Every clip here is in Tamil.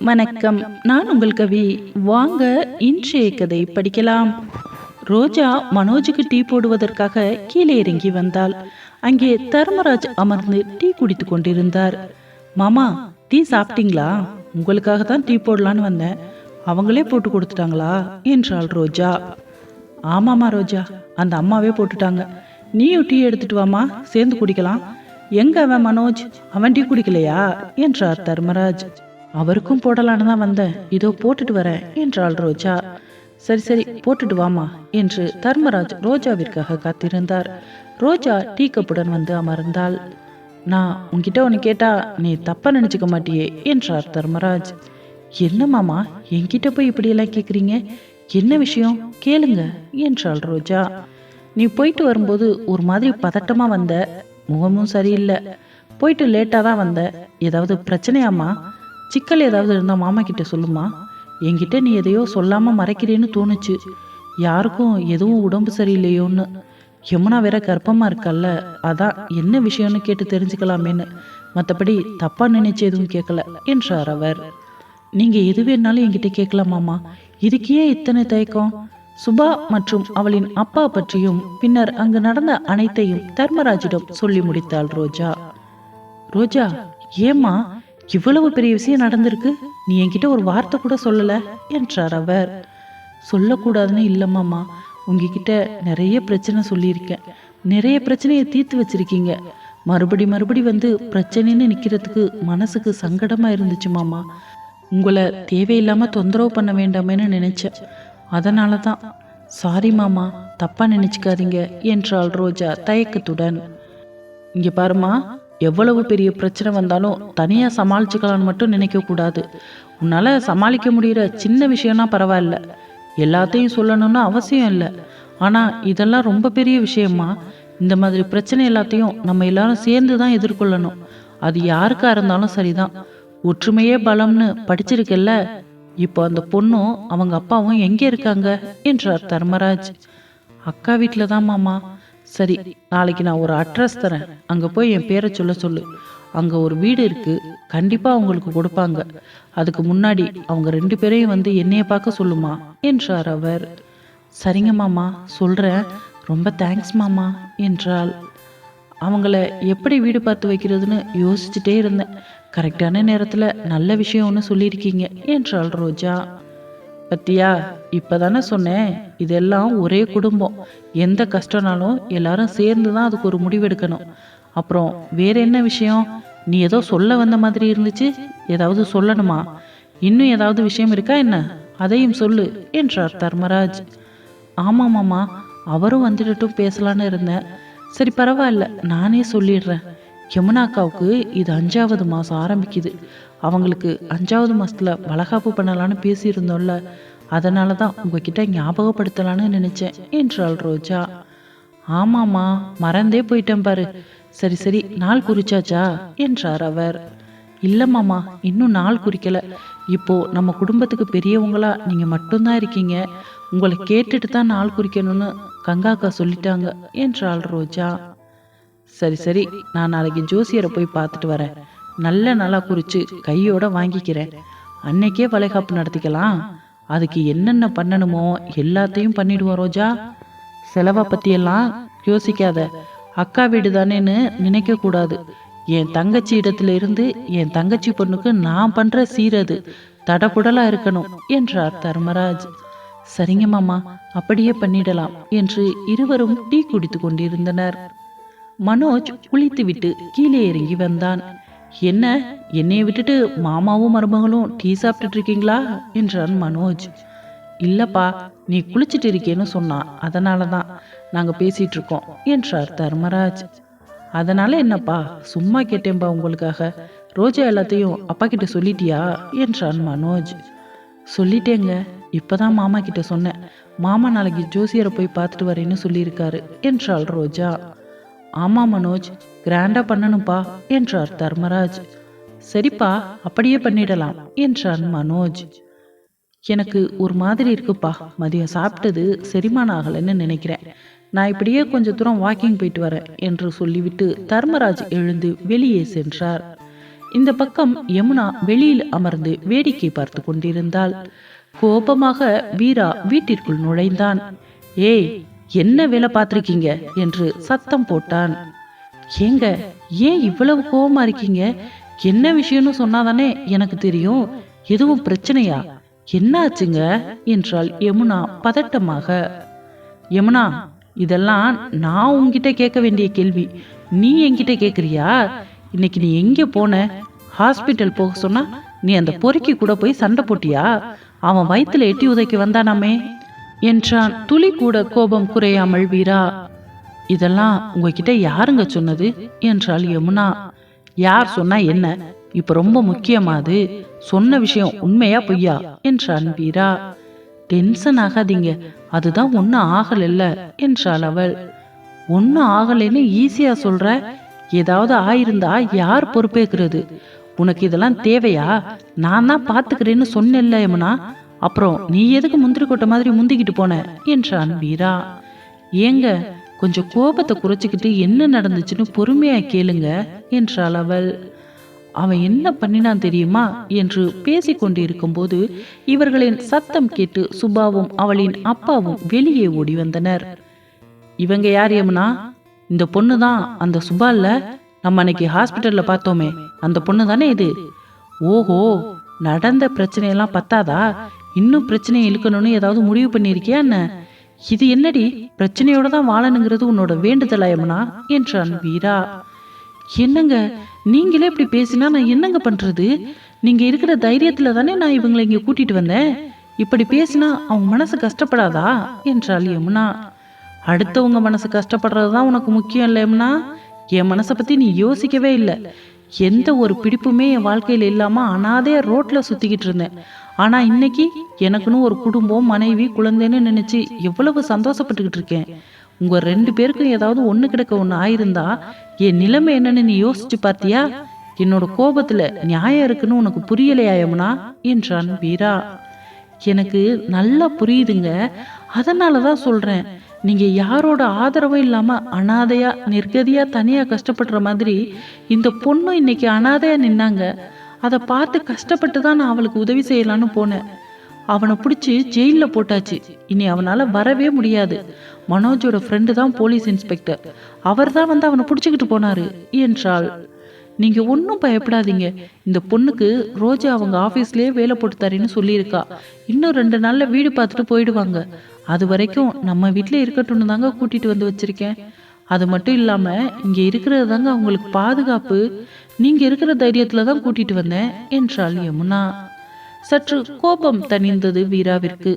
வணக்கம். நான் உங்கள் கவி. வாங்க இன்றைய கதை படிக்கலாம். ரோஜா மனோஜுக்கு டீ போடுவதற்காக கீழே இறங்கி வந்தாள். அங்கே தர்மராஜ் அமர்ந்து டீ குடித்து கொண்டிருந்தார். மாமா டீ சாப்பிட்டீங்களா? உங்களுக்காக தான் டீ போடலான்னு வந்தேன். அவங்களே போட்டு கொடுத்துட்டாங்களா? என்றாள் ரோஜா. ஆமாம்மா ரோஜா அந்த அம்மாவே போட்டுட்டாங்க. நீயும் டீ எடுத்துட்டு வாமா சேர்ந்து குடிக்கலாம். எங்க அவன் மனோஜ்? அவன் டீ குடிக்கலையா? என்றார் தர்மராஜ். அவருக்கும் போடலான்னு தான் வந்தேன். இதோ போட்டுட்டு வரேன் என்றாள் ரோஜா. சரி சரி போட்டுட்டு வாமா என்று தர்மராஜ் ரோஜாவிற்காக காத்திருந்தார். ரோஜா டீ கப்புடன் வந்து அமர்ந்தாள். நான் உன்கிட்ட ஒன்று கேட்டா நீ தப்பா நினைச்சுக்க மாட்டியே என்றார் தர்மராஜ். என்ன மாமா என்கிட்ட போய் இப்படியெல்லாம் கேட்குறீங்க என்ன விஷயம்? கேளுங்க என்றாள் ரோஜா. நீ போயிட்டு வரும்போது ஒரு மாதிரி பதட்டமா வந்த முகமும் சரியில்லை. போயிட்டு லேட்டாக தான் வந்த ஏதாவது பிரச்சனையாம்மா? சிக்கல் ஏதாவது இருந்தால் மாமா கிட்ட சொல்லுமா. என்கிட்ட நீ எதையோ சொல்லாமல் மறைக்கிறேன்னு தோணுச்சு. யாருக்கும் எதுவும் உடம்பு சரியில்லையோன்னு. யமுனா வேற கர்ப்பமாக இருக்கல்ல அதான் என்ன விஷயம்னு கேட்டு தெரிஞ்சுக்கலாமேன்னு. மற்றபடி தப்பாக நினைச்சு எதுவும் கேட்கல என்றார் அவர். நீங்கள் எது வேணாலும் என்கிட்ட கேட்கலாமாமா இதுக்கு ஏன் இத்தனை தயக்கம்? சுபா மற்றும் அவளின் அப்பா பற்றியும் பின்னர் அங்கு நடந்த அனைத்தையும் தர்மராஜிடம் சொல்லி முடித்தாள் ரோஜா. ரோஜா ஏம்மா? இவ்வளவு பெரிய விஷயம் நடந்திருக்கு. நீ என்கிட்ட ஒரு வார்த்தை கூட சொல்லலை என்றார் அவர். சொல்லக்கூடாதுன்னு இல்லைம்மாம்மா உங்ககிட்ட நிறைய பிரச்சனை சொல்லியிருக்கேன். நிறைய பிரச்சனையை தீர்த்து வச்சிருக்கீங்க. மறுபடி மறுபடி வந்து பிரச்சனைன்னு நிற்கிறதுக்கு மனசுக்கு சங்கடமாக இருந்துச்சு மாமா. உங்களை தேவையில்லாமல் தொந்தரவு பண்ண வேண்டாமேன்னு நினைச்சேன். அதனால தான் சாரி மாமா. தப்பாக நினச்சிக்காதீங்க என்றாள் ரோஜா தயக்கத்துடன். இங்கே பாருமா எவ்வளவு பெரிய பிரச்சனை வந்தாலும் தனியாக சமாளிச்சுக்கலாம்னு மட்டும் நினைக்கக்கூடாது உன்னால் சமாளிக்க முடிகிற சின்ன விஷயம்னா பரவாயில்ல. எல்லாத்தையும் சொல்லணும்னு அவசியம் இல்லை. ஆனால் இதெல்லாம் ரொம்ப பெரிய விஷயமா? இந்த மாதிரி பிரச்சனை எல்லாத்தையும் நம்ம எல்லாரும் சேர்ந்து தான் எதிர்கொள்ளணும். அது யாருக்கா இருந்தாலும் சரிதான். ஒற்றுமையே பலம்னு படிச்சிருக்கல்ல? இப்போ அந்த பொண்ணும் அவங்க அப்பாவும் எங்கே இருக்காங்க? என்றார் தர்மராஜ். அக்கா வீட்டில் தான் மாமா. சரி நாளைக்கு நான் ஒரு அட்ரஸ் தரேன். அங்கே போய் என் பேரை சொல்ல சொல்லு. அங்கே ஒரு வீடு இருக்கு. கண்டிப்பாக அவங்களுக்கு கொடுப்பாங்க. அதுக்கு முன்னாடி அவங்க ரெண்டு பேரையும் வந்து என்னைய பார்க்க சொல்லுமா? என்றார் அவர். சரிங்க மாமா சொல்கிறேன் ரொம்ப தேங்க்ஸ் மாமா என்றாள். அவங்கள எப்படி வீடு பார்த்து வைக்கிறதுன்னு யோசிச்சுட்டே இருந்தேன். கரெக்டான நேரத்தில் நல்ல விஷயம் ஒன்று சொல்லியிருக்கீங்க என்றாள் ரோஜா. பத்தியா? இப்பதானே சொன்னேன். இதெல்லாம் ஒரே குடும்பம். எந்த கஷ்டம்னாலும் எல்லாரும் சேர்ந்து தான் அதுக்கு ஒரு முடிவெடுக்கணும். அப்புறம் வேற என்ன விஷயம்? நீ ஏதோ சொல்ல வந்த மாதிரி இருந்துச்சு? ஏதாவது சொல்லணுமா? இன்னும் ஏதாவது விஷயம் இருக்கா என்ன? அதையும் சொல்லு என்றார் தர்மராஜ். ஆமாம் மாமா அவரும் வந்துடட்டும் பேசலான்னு இருந்தேன். சரி பரவாயில்ல நானே சொல்லிடுறேன். யமுனாக்காவுக்கு இது அஞ்சாவது மாதம் ஆரம்பிக்குது. அவங்களுக்கு அஞ்சாவது மாதத்தில் வளகாப்பு பண்ணலான்னு பேசியிருந்தோம்ல அதனால தான் உங்ககிட்ட ஞாபகப்படுத்தலான்னு நினச்சேன் என்றாள் ரோஜா. ஆமாம்மா மறந்தே போயிட்டேன் பாரு. சரி சரி நாள் குறிச்சாச்சா? என்றார் அவர். இல்லைம்மாம்மா இன்னும் நாள் குறிக்கல. இப்போ நம்ம குடும்பத்துக்கு பெரியவங்களா நீங்க மட்டும்தான் இருக்கீங்க. உங்களை கேட்டுட்டு தான் நாள் குறிக்கணும்னு கங்காக்கா சொல்லிட்டாங்க என்றாள் ரோஜா. சரி சரி நான் நாளைக்கு ஜோசியரை போய் பார்த்துட்டு வரேன். நல்ல நல்லா குறிச்சு கையோட வாங்கிக்கிறேன் அன்னைக்கே வளைகாப்பு நடத்திக்கலாம். அதுக்கு என்னென்ன பண்ணணுமோ எல்லாத்தையும் பண்ணிடுவோம் ரோஜா. செலவை பற்றியெல்லாம் யோசிக்காத. அக்கா வீடு தானேன்னு நினைக்க கூடாது என் தங்கச்சி இடத்துல இருந்து என் தங்கச்சி பொண்ணுக்கு நான் பண்ற சீரது தடபுடலா இருக்கணும் என்றார் தர்மராஜ். சரிங்க மாமா அப்படியே பண்ணிடலாம் என்று இருவரும் டீ குடித்து கொண்டிருந்தனர். மனோஜ் குளித்துவிட்டு கீழே இறங்கி வந்தான். என்ன? என்னைய விட்டுட்டு மாமாவும் மருமகளும் டீ சாப்பிட்டுட்டு இருக்கீங்களா? என்றான் மனோஜ். இல்லப்பா நீ குளிச்சிட்டு இருக்கேன்னு சொன்னான் அதனால தான் நாங்கள் பேசிட்டு இருக்கோம் என்றார் தர்மராஜ். அதனால என்னப்பா சும்மா கேட்டேன்பா உங்களுக்காக. ரோஜா எல்லாத்தையும் அப்பா கிட்ட சொல்லிட்டியா? என்றான் மனோஜ். சொல்லிட்டேங்க இப்போதான் மாமா கிட்ட சொன்னேன். மாமா நாளைக்கு ஜோசியரை போய் பார்த்துட்டு வரேன்னு சொல்லியிருக்காரு என்றாள் ரோஜா. ஆமாம் மனோஜ் கிராண்டா பண்ணணும்ப்பா என்றார் தர்மராஜ். சரிப்பா அப்படியே பண்ணிடலாம் என்றான் மனோஜ். எனக்கு ஒரு மாதிரி இருக்குப்பா மதியம் சாப்பிட்டது செரிமானம் ஆகலைன்னு நினைக்கிறேன். நான் இப்படியே கொஞ்ச தூரம் வாக்கிங் போயிட்டு வரேன் என்று சொல்லிவிட்டு தர்மராஜ் எழுந்து வெளியே சென்றார். இந்த பக்கம் யமுனா வெளியில் அமர்ந்து வேடிக்கை பார்த்து கொண்டிருந்தாள். கோபமாக வீரா வீட்டிற்குள் நுழைந்தான். ஏய் என்ன வேலை பார்த்திருக்கீங்க? என்று சத்தம் போட்டான். ஏங்க ஏன் இவ்வளவு கோவமா இருக்கீங்க? என்ன விஷயம்னு சொன்னாதானே எனக்கு தெரியும். எதுவும் பிரச்சனையா? என்ன ஆச்சுங்க என்றாள் யமுனா பதட்டமாக. யமுனா இதெல்லாம் நான் உன்கிட்ட கேட்க வேண்டிய கேள்வி. நீ என்கிட்ட கேக்குறியா இன்னைக்கு நீ எங்க போன? ஹாஸ்பிட்டல் போக சொன்னா நீ அந்த பொறுக்கி கூட போய் சண்டை போட்டியா? அவன் வயித்துல எட்டி உதைக்க வந்தானாமே. என்றான். துளி கூட கோபம் குறையாமல் வீரா இதெல்லாம் உங்ககிட்ட யாருங்க சொன்னது? என்றாள் யமுனா. யார் சொன்னா என்ன? இப்ப ரொம்ப முக்கியமாது சொன்ன விஷயம் உண்மையா பொய்யா? என்றான் வீரா. டென்ஷன் ஆகாதீங்க. அதுதான் ஒன்னும் ஆகலைல்ல என்றாள் அவள். ஒன்னும் ஆகலைன்னு ஈஸியா சொல்ற? ஏதாவது ஆயிருந்தா யார் பொறுப்பேற்கிறது உனக்கு இதெல்லாம் தேவையா? நான் தான் பாத்துக்கிறேன்னு சொன்னேன்ல யமுனா. அப்புறம் நீ எதுக்கு முந்திரி கொட்டை மாதிரி முந்திக்கிட்டு போன? என்றான் வீரா. ஏங்க கொஞ்சம் கோபத்தை குறைச்சிக்கிட்டு என்ன நடந்துச்சுன்னு பொறுமையா கேளுங்க என்றாள் அவள். அவன் என்ன பண்ணினான் தெரியுமா? என்று பேசிக் கொண்டிருக்கும்போது இவர்களின் சத்தம் கேட்டு சுபாவும் அவளின் அப்பாவும் வெளியே ஓடி வந்தனர். இவங்க யார் யமுனா? இந்த பொண்ணு தான் அந்த சுபா இல்ல. நம்ம அன்னைக்கு ஹாஸ்பிட்டல்ல பார்த்தோமே அந்த பொண்ணு தானே இது? ஓஹோ நடந்த பிரச்சனையெல்லாம் பத்தாதா? இன்னும் பிரச்சனையை இழுக்கணும்னு ஏதாவது முடிவு பண்ணியிருக்கியா என்ன? இது என்னடி? பிரச்சனையோட தான் வாழணுங்கிறது உன்னோட வேண்டுதலா யமுனா? என்றான் வீரா. என்னங்க? நீங்களே இப்படி பேசினா நான் என்னங்க பண்றது? நீங்க இருக்கிற தைரியத்துல தானே நான் இவங்களை இங்க கூட்டிட்டு வந்தேன். இப்படி பேசினா அவங்க மனசு கஷ்டப்படாதா? என்றாள் யமுனா. அடுத்தவங்க மனசு கஷ்டப்படுறது தான் உனக்கு முக்கியம் இல்லை யமுனா? என் மனசை பத்தி நீ யோசிக்கவே இல்லை. எந்த ஒரு பிடிப்புமே என் வாழ்க்கையில இல்லாம அனாதே ரோட்ல சுத்திக்கிட்டு இருந்தேன். ஆனா இன்னைக்கு எனக்குன்னு ஒரு குடும்பம் மனைவி குழந்தைன்னு நினைச்சு எவ்வளவு சந்தோஷப்பட்டுக்கிட்டு இருக்கேன். உங்க ரெண்டு பேருக்கும் ஏதாவது ஒண்ணு கிடக்க ஒன்று ஆயிருந்தா என் நிலைமை என்னன்னு நீ யோசிச்சு பார்த்தியா? என்னோட கோபத்துல நியாயம் இருக்குன்னு உனக்கு புரியலையா யமுனா? என்றான் வீரா. எனக்கு நல்லா புரியுதுங்க. அதனால தான் சொல்றேன். நீங்க யாரோட ஆதரவும் இல்லாம அனாதையா நிர்கதியா தனியா கஷ்டப்படுற மாதிரி இந்த பொண்ணும் இன்னைக்கு அனாதையா நின்னாங்க. அதை பார்த்து கஷ்டப்பட்டு தான் நான் அவளுக்கு உதவி செய்யலான்னு போனேன். அவனை பிடிச்சி ஜெயிலில் போட்டாச்சு. இனி அவனால் வரவே முடியாது. மனோஜோட ஃப்ரெண்டு தான் போலீஸ் இன்ஸ்பெக்டர் அவர் தான் வந்து அவனை பிடிச்சிக்கிட்டு போனாரு. என்றாள். நீங்கள் ஒன்றும் பயப்படாதீங்க. இந்த பொண்ணுக்கு ரோஜா அவங்க ஆஃபீஸ்லேயே வேலை போட்டு தரேன்னு சொல்லியிருக்கா. இன்னும் ரெண்டு நாளில் வீடு பார்த்துட்டு போயிடுவாங்க. அது வரைக்கும் நம்ம வீட்டில் இருக்கட்டும்னு தாங்க கூட்டிகிட்டு வந்து வச்சுருக்கேன். அது மட்டும் இல்லாமல் இங்கே இருக்கிறது தாங்க அவங்களுக்கு பாதுகாப்பு. நீங்க இருக்கிற தைரியத்துல தான் கூட்டிட்டு வந்தேன் என்றாள் யமுனா. சற்று கோபம் தணிந்தது வீராவிற்கு.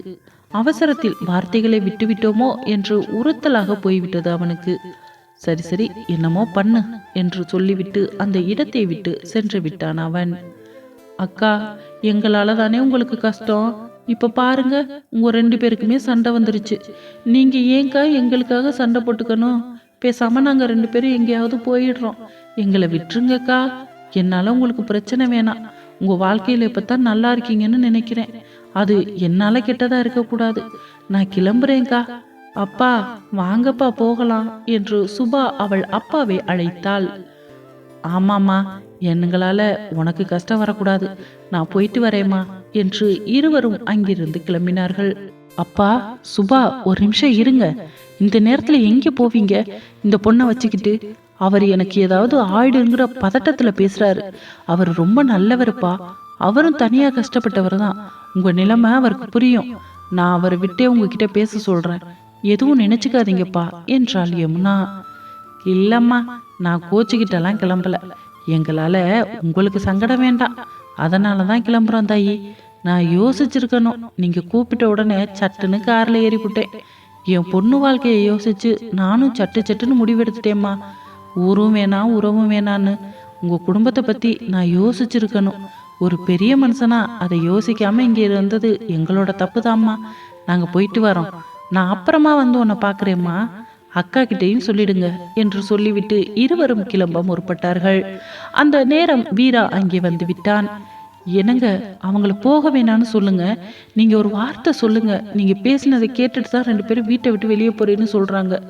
அவசரத்தில் வார்த்தைகளை விட்டுவிட்டோமோ என்று உறுத்தலாக போய்விட்டது அவனுக்கு. சரி சரி என்னமோ பண்ணு என்று சொல்லிவிட்டு அந்த இடத்தை விட்டு சென்று விட்டான் அவன். அக்கா எங்களால தானே உங்களுக்கு கஷ்டம். இப்ப பாருங்க உங்க ரெண்டு பேருக்குமே சண்டை வந்துருச்சு. நீங்க ஏங்கா எங்களுக்காக சண்டை போட்டுக்கணும்? பேசாமல் நாங்கள் ரெண்டு பேரும் எங்கேயாவது போயிடுறோம். எங்களை விட்டுருங்கக்கா. என்னால் உங்களுக்கு பிரச்சனை வேணாம். உங்கள் வாழ்க்கையில் இப்போ தான் நல்லா இருக்கீங்கன்னு நினைக்கிறேன். அது என்னால் கெட்டதாக இருக்கக்கூடாது. நான் கிளம்புறேன்க்கா. அப்பா வாங்கப்பா போகலாம் என்று சுபா அவள் அப்பாவை அழைத்தாள். ஆமாம்மா எங்களால் உனக்கு கஷ்டம் வரக்கூடாது. நான் போயிட்டு வரேம்மா என்று இருவரும் அங்கிருந்து கிளம்பினார்கள். அப்பா சுபா ஒரு நிமிஷம் இருங்க. இந்த நேரத்துல எங்க போவீங்க? இந்த பொண்ணை வச்சுக்கிட்டு அவர் எனக்கு ஏதாவது ஆயிடுங்கிற பதட்டத்துல பேசுறாரு. அவர் ரொம்ப நல்லவருப்பா. அவரும் தனியா கஷ்டப்பட்டவர் தான் உங்க நிலைமை அவருக்கு புரியும். நான் அவரை விட்டே உங்ககிட்ட பேச சொல்றேன். எதுவும் நினைச்சுக்காதீங்கப்பா என்றாள் யமுனா. இல்லம்மா நான் கோச்சுக்கிட்டெல்லாம் கிளம்பல. எங்களால உங்களுக்கு சங்கடம் வேண்டாம். அதனால தான் கிளம்புறோம் தாயி. நான் யோசிச்சிருக்கணும். நீங்க கூப்பிட்ட உடனே சட்டுன்னு கார்ல ஏறிவிட்டேன் என் பொண்ணு வாழ்க்கையை யோசிச்சு நானும் சட்டு சட்டுன்னு முடிவெடுத்துட்டேம்மா. ஊரும் வேணாம் உறவும் வேணான்னு உங்க குடும்பத்தை பத்தி நான் யோசிச்சிருக்கணும். ஒரு பெரிய மனுஷனா அதை யோசிக்காம இங்கே இருந்தது எங்களோட தப்பு தாம்மா நாங்க போயிட்டு வரோம். நான் அப்புறமா வந்து உன்னை பாக்குறேம்மா. அக்கா கிட்டேயும் சொல்லிடுங்க என்று சொல்லிவிட்டு இருவரும் கிளம்ப முற்பட்டார்கள். அந்த நேரம் வீரா அங்கே வந்து விட்டான். என்னங்க அவங்கள போக வேணாம்னு சொல்லுங்க. நீங்க ஒரு வார்த்தை சொல்லுங்க. நீங்க பேசினதை கேட்டுட்டு தான் ரெண்டு பேரும் வீட்டை விட்டு வெளியே போறேன்னு சொல்றாங்க.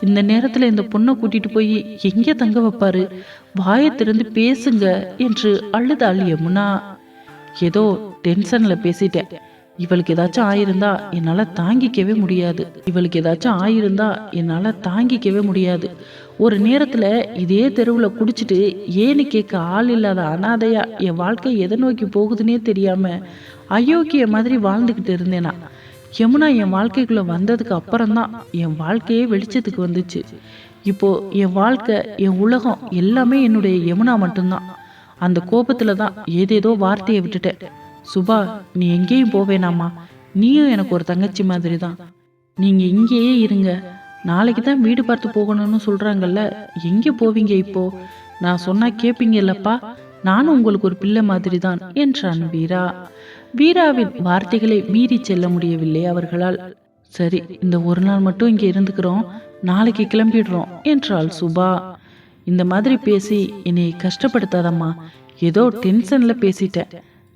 இந்த நேரத்துல இந்த பொண்ணை கூட்டிட்டு போய் எங்க தங்க வைப்பாரு? வாயை திறந்து பேசுங்க என்று அழுதாள் யமுனா. ஏதோ டென்ஷன்ல பேசிட்டேன். இவளுக்கு ஏதாச்சும் ஆயிருந்தா என்னால் தாங்கிக்கவே முடியாது. இவளுக்கு ஏதாச்சும் ஆயிருந்தா என்னால் தாங்கிக்கவே முடியாது. ஒரு நேரத்தில் இதே தெருவில் குடிச்சிட்டு ஏன்னு கேட்க ஆள் இல்லாத அனாதையா என் வாழ்க்கை எதை நோக்கி போகுதுன்னே தெரியாமல் அயோக்கிய மாதிரி வாழ்ந்துக்கிட்டு இருந்தேனா. யமுனா என் வாழ்க்கைக்குள்ளே வந்ததுக்கு அப்புறம்தான் என் வாழ்க்கையே வெளிச்சத்துக்கு வந்துச்சு. இப்போ என் வாழ்க்கை என் உலகம் எல்லாமே என்னுடைய யமுனா மட்டும்தான். அந்த கோபத்தில் தான் ஏதேதோ வார்த்தையை விட்டுட்டேன். சுபா நீ எங்கேயும் போவேனாமா நீயும் எனக்கு ஒரு தங்கச்சி மாதிரி தான் நீங்க இங்கேயே இருங்க. நாளைக்கு தான் வீடு பார்த்து போகணும்னு சொல்றாங்கல்ல எங்க போவீங்க இப்போ? நான் சொன்னா கேப்பீங்கல்லப்பா. நானும் உங்களுக்கு ஒரு பிள்ளை மாதிரி தான் என்றான் வீரா. வீராவின் வார்த்தைகளை மீறி செல்ல முடியவில்லை அவர்களால். சரி இந்த ஒரு நாள் மட்டும் இங்கே இருந்துக்கிறோம். நாளைக்கு கிளம்பிடுறோம் என்றாள் சுபா. இந்த மாதிரி பேசி என்னை கஷ்டப்படுத்தாதம்மா. ஏதோ டென்ஷன்ல பேசிட்டேன்.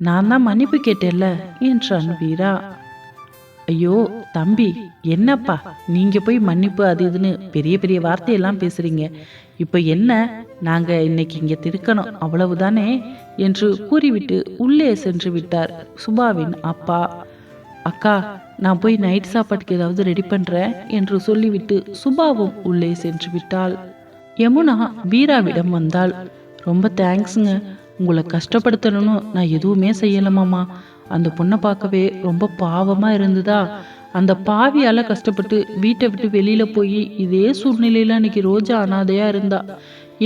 நான் தான் மன்னிப்பு கேட்டேன்ல என்றான் வீரா. ஐயோ தம்பி என்னப்பா நீங்க போய் மன்னிப்பு அது இதுன்னு பெரிய பெரிய வார்த்தையெல்லாம் பேசுறீங்க. இப்போ என்ன நாங்க இன்னைக்கு இங்க திருக்கணும் அவ்வளவுதானே என்று கூறிவிட்டு உள்ளே சென்று விட்டார் சுபாவின் அப்பா. அக்கா நான் போய் நைட் சாப்பாட்டுக்கு ஏதாவது ரெடி பண்றேன் என்று சொல்லிவிட்டு சுபாவும் உள்ளே சென்று விட்டாள். யமுனா வீராவிடம் வந்தாள். ரொம்ப தேங்க்ஸுங்க உங்களை கஷ்டப்படுத்தணும்னு நான் எதுவுமே செய்யலமாமா. அந்த பொண்ணை பார்க்கவே ரொம்ப பாவமாக இருந்ததா? அந்த பாவியால் கஷ்டப்பட்டு வீட்டை விட்டு வெளியில் போய் இதே சூழ்நிலையில் அன்னைக்கு ரோஜா அனாதையாக இருந்தா.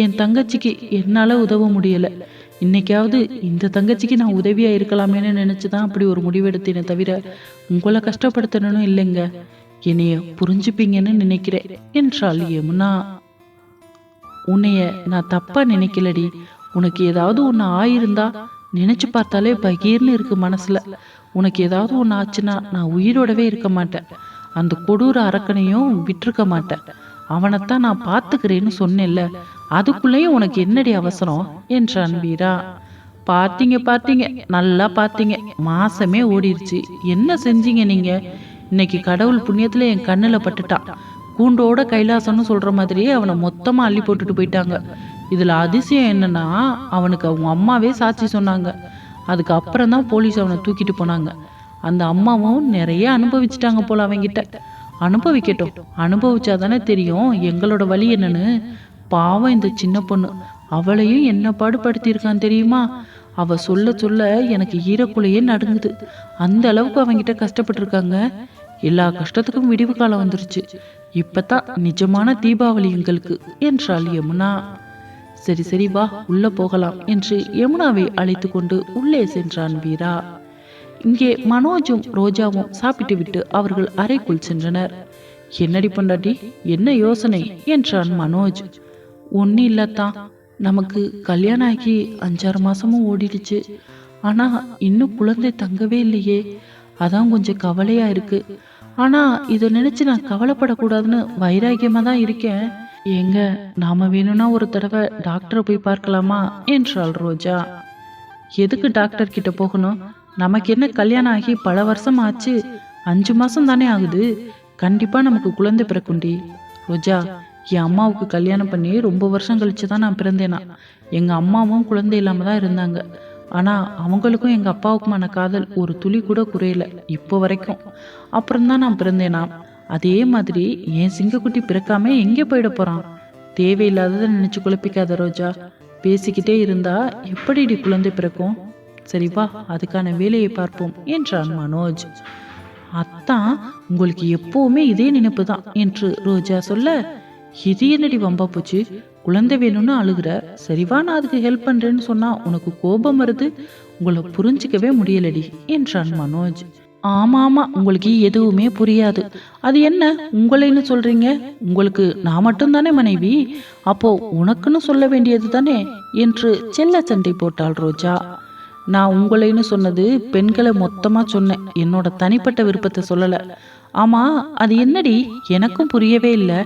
என் தங்கச்சிக்கு என்னால் உதவ முடியலை. இன்னைக்காவது இந்த தங்கச்சிக்கு நான் உதவியாக இருக்கலாமேன்னு நினச்சி தான் அப்படி ஒரு முடிவெடுத்தேனே தவிர உங்களை கஷ்டப்படுத்தணும்னு இல்லைங்க. என்னைய புரிஞ்சுப்பீங்கன்னு நினைக்கிறேன் என்றாள் யமுனா. உன்னைய நான் தப்பாக நினைக்கலடி. உனக்கு ஏதாவது ஒன்று ஆயிருந்தா நினைச்சு பார்த்தாலே பகீர்னு இருக்கு மனசுல. உனக்கு ஏதாவது ஒன்று ஆச்சுன்னா நான் உயிரோடவே இருக்க மாட்டேன். அந்த கொடூர அரக்கனையும் விட்டுருக்க மாட்டேன். அவனைத்தான் நான் பார்த்துக்கிறேன்னு சொன்னேன்ல அதுக்குள்ளேயும் உனக்கு என்னடி அவசரம்? என்றான் வீரா பார்த்தீங்க பார்த்தீங்க நல்லா பார்த்தீங்க. மாசமே ஓடிடுச்சு என்ன செஞ்சீங்க நீங்க? இன்னைக்கு கடவுள் புண்ணியத்துல என் கண்ணுல பட்டுட்டான். கூண்டோட கைலாசம்னு சொல்ற மாதிரியே அவனை மொத்தமா அள்ளி போட்டுட்டு போயிட்டாங்க. இதில் அதிசயம் என்னன்னா அவனுக்கு அவங்க அம்மாவே சாட்சி சொன்னாங்க. அதுக்கு அப்புறம் தான் போலீஸ் அவனை தூக்கிட்டு போனாங்க. அந்த அம்மாவும் நிறைய அனுபவிச்சிட்டாங்க போல அவங்கிட்ட அனுபவிக்கட்டும். அனுபவிச்சா தானே தெரியும் எங்களோட வழி என்னன்னு. பாவம் இந்த சின்ன பொண்ணு. அவளையும் என்ன பாடுபடுத்தியிருக்கான் தெரியுமா? அவ சொல்ல சொல்ல எனக்கு ஈரக்குலையே நடுங்குது. அந்த அளவுக்கு அவங்கிட்ட கஷ்டப்பட்டிருக்காங்க. எல்லா கஷ்டத்துக்கும் விடிவு காலம் வந்துருச்சு. இப்பதான் நிஜமான தீபாவளி எங்களுக்கு என்றாள் யமுனா. சரி சரி வா உள்ள போகலாம் என்று யமுனாவை அழைத்து கொண்டு உள்ளே சென்றான் வீரா. இங்கே மனோஜும் ரோஜாவும் சாப்பிட்டு விட்டு அவர்கள் அறைக்குள் சென்றனர். என்னடி பொண்டாட்டி என்ன யோசனை? என்றான் மனோஜ். ஒன்னு இல்லத்தான் நமக்கு கல்யாணம் ஆகி அஞ்சாறு மாசமும் ஓடிடுச்சு. ஆனா இன்னும் குழந்தை தங்கவே இல்லையே. அதான் கொஞ்சம் கவலையா இருக்கு. ஆனா இதை நினைச்சு நான் கவலைப்படக்கூடாதுன்னு வைராகியமா தான் இருக்கேன். ஏங்க நாம வேணும்னா ஒரு தடவை டாக்டரை போய் பார்க்கலாமா? என்றாள் ரோஜா. எதுக்கு டாக்டர் கிட்ட போகணும்? நமக்கு என்ன கல்யாணம் ஆகி பல வருஷம் ஆச்சு. அஞ்சு மாசம் தானே ஆகுது. கண்டிப்பா நமக்கு குழந்தை பிறக்குண்டி ரோஜா என் அம்மாவுக்கு கல்யாணம் பண்ணி ரொம்ப வருஷம் கழிச்சு தான் நான் பிறந்தேனா? எங்க அம்மாவும் குழந்தை இல்லாம தான் இருந்தாங்க. ஆனா அவங்களுக்கும் எங்க அப்பாவுக்குமான காதல் ஒரு துளி கூட குறையல இப்போ வரைக்கும். அப்புறம் தான் நான் பிறந்தேனா? அதே மாதிரி என் சிங்கக்குட்டி பிறக்காம எங்கே போயிட போறான்? தேவையில்லாததை நினைச்சு குழப்பிக்காத ரோஜா. பேசிக்கிட்டே இருந்தா எப்படிடி குழந்தை பிறக்கும்? சரி வா அதுக்கான வேலையை பார்ப்போம் என்றான் மனோஜ். அத்தான் உங்களுக்கு எப்பவுமே இதே நினைப்பு தான் என்று ரோஜா சொல்ல இது என்னடி வம்பா போச்சு? குழந்தை வேணும்னு அழுகுற. சரிவா நான் அதுக்கு ஹெல்ப் பண்றேன்னு சொன்னா உனக்கு கோபம் வருது. உங்களை புரிஞ்சிக்கவே முடியலடி என்றான் மனோஜ். ஆமாமா உங்களுக்கு எதுவுமே புரியாது. அது என்ன உங்களைன்னு சொல்றீங்க? உங்களுக்கு நான் மட்டும்தானே மனைவி? அப்போ உனக்குன்னு சொல்ல வேண்டியது தானே? என்று செல்ல சண்டை போட்டாள் ரோஜா. நான் உங்களைன்னு சொன்னது பெண்களை மொத்தமா சொன்னேன். என்னோட தனிப்பட்ட விருப்பத்தை சொல்லல. ஆமா அது என்னடி? எனக்கும் புரியவே இல்லை.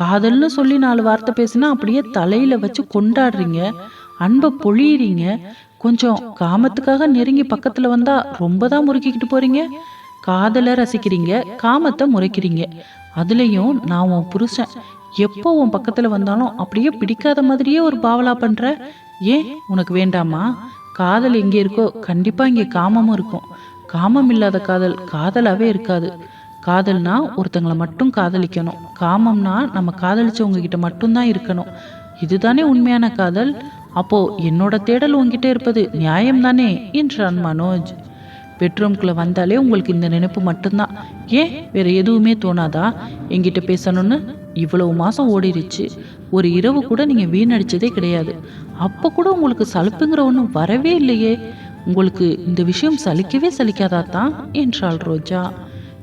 காதல்னு சொல்லி நாலு வார்த்தை பேசினா அப்படியே தலையில வச்சு கொண்டாடுறீங்க. அன்பை பொழியிறீங்க. கொஞ்சம் காமத்துக்காக நெருங்கி பக்கத்துல வந்தா ரொம்ப தான் முறுக்கிக்கிட்டு போறீங்க? காதலை ரசிக்கிறீங்க காமத்தை முறைக்கிறீங்க. அதுலயும் நான் உன் புருஷன். எப்போ உன் பக்கத்துல வந்தாலும் அப்படியே பிடிக்காத மாதிரியே ஒரு பாவலா பண்ற? ஏன்? உனக்கு வேண்டாமா? காதல் எங்கே இருக்கோ கண்டிப்பா இங்கே காமமும் இருக்கும். காமம் இல்லாத காதல் காதலாவே இருக்காது. காதல்னா ஒருத்தங்களை மட்டும் காதலிக்கணும். காமம்னா நம்ம காதலிச்சவங்க கிட்ட மட்டும்தான் இருக்கணும். இதுதானே உண்மையான காதல்? அப்போ என்னோட தேடல் உங்ககிட்ட இருப்பது நியாயம் தானே என்றான் மனோஜ். பெட்ரூம்குள்ளே வந்தாலே உங்களுக்கு இந்த நினைப்பு மட்டும்தான். ஏன்? வேற எதுவுமே தோணாதா? என்கிட்ட பேசணும்னு? இவ்வளவு மாதம் ஓடிடுச்சு ஒரு இரவு கூட நீங்கள் வீணடிச்சதே கிடையாது. அப்போ கூட உங்களுக்கு சலுப்புங்கிற ஒன்றும் வரவே இல்லையே. உங்களுக்கு இந்த விஷயம் சலிக்கவே சலிக்காதா தான் என்றாள் ரோஜா.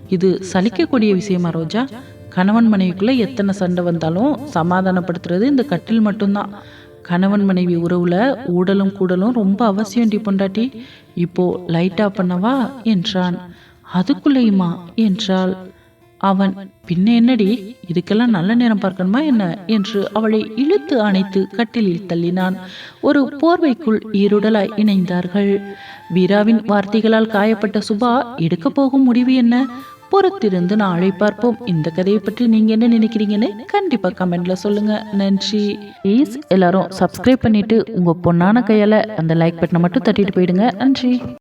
இது சலிக்கக்கூடிய விஷயமா ரோஜா? கணவன் மனைவிக்குள்ள எத்தனை சண்டை வந்தாலும் சமாதானப்படுத்துறது இந்த கட்டில் மட்டும்தான். கணவன் மனைவி உறவுல ஊடலும் கூடலும் ரொம்ப அவசியம் டி பொண்டாட்டி. இப்போ லைட்டா பண்ணவா? என்றான். அதுக்குள்ளேயுமா? என்றாள். அவன் பின்ன என்னடி? இதுக்கெல்லாம் நல்ல நேரம் பார்க்கணுமா என்ன? என்று அவளை இழுத்து அணைத்து கட்டிலில் தள்ளினான். ஒரு போர்வைக்குள் ஈருடலாய் இணைந்தார்கள். வீராவின் வார்த்தைகளால் காயப்பட்ட சுபா எடுக்க போகும் முடிவு என்ன? பொறுத்திருந்து நாளை பார்ப்போம். இந்த கதையை பற்றி நீங்க என்ன நினைக்கிறீங்கன்னு கண்டிப்பா கமெண்ட்ல சொல்லுங்க. நன்றி. ப்ளீஸ் எல்லாரும் சப்ஸ்கிரைப் பண்ணிட்டு உங்க பொண்ணான கையால அந்த லைக் பட்டனை மட்டும் தட்டிட்டு போயிடுங்க. நன்றி.